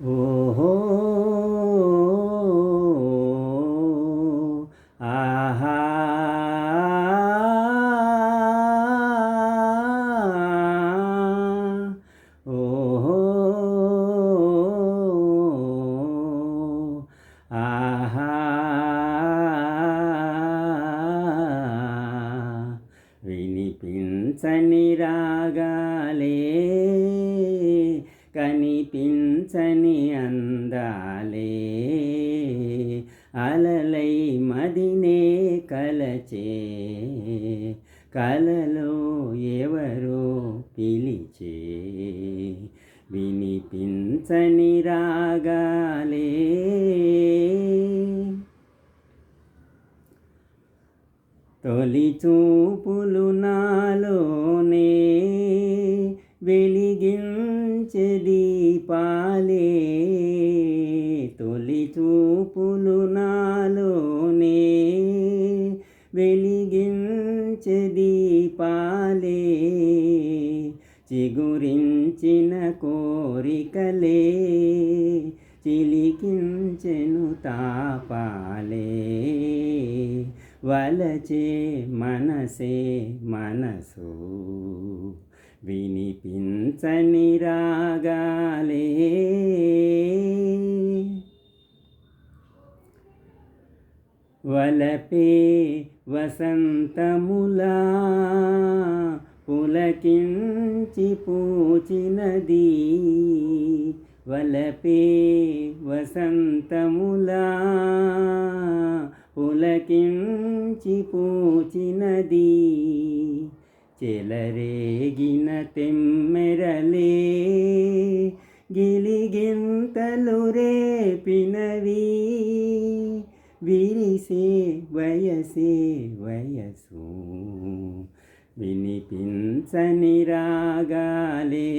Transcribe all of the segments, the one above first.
ఓహో ఆహా ఓహో ఆహా వినిపించని రాగాలే కనిపించని అందాలే. అలలై మదినే కలచే. కలలో ఎవరో పిలిచే. వినిపించని రాగాలే. తొలి చూపులు నా దీపాలే తొలి చూపులు నాలోనే. వెలిగించే దీపాలే చిగురించిన కోరికలే. చిలికించెను తాపాలే. వలచే మనసే మనసు. వినిపించని రాగాలే. వలపే వసంతములా పులకించి పూచినది. వలపే వసంతములా పులకించి పూచినది. చెలరేగిన తెమ్మెరలే గిలిగింతలు రేపినవి. విరిసే వయసే వయసు వినిపించని రాగాలే.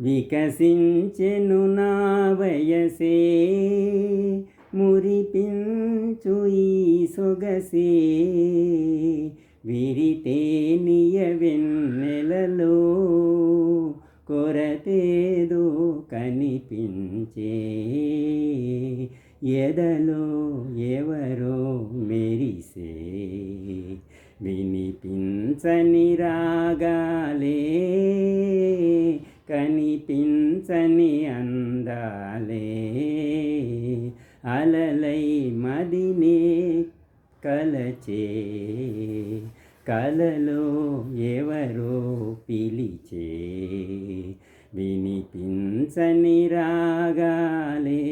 వికసించెను నా వయసే మురిపించుయి ఈ సొగసే విరితే నియ కొరతేదో కనిపించే ఎదలో ఎవరో మెరిసే రాగాలే వినిపించని రాగాలే కనిపించని అందాలే అలలై మదినే కలచే కలలో ఎవరో పిలిచే వినిపించని రాగాలే.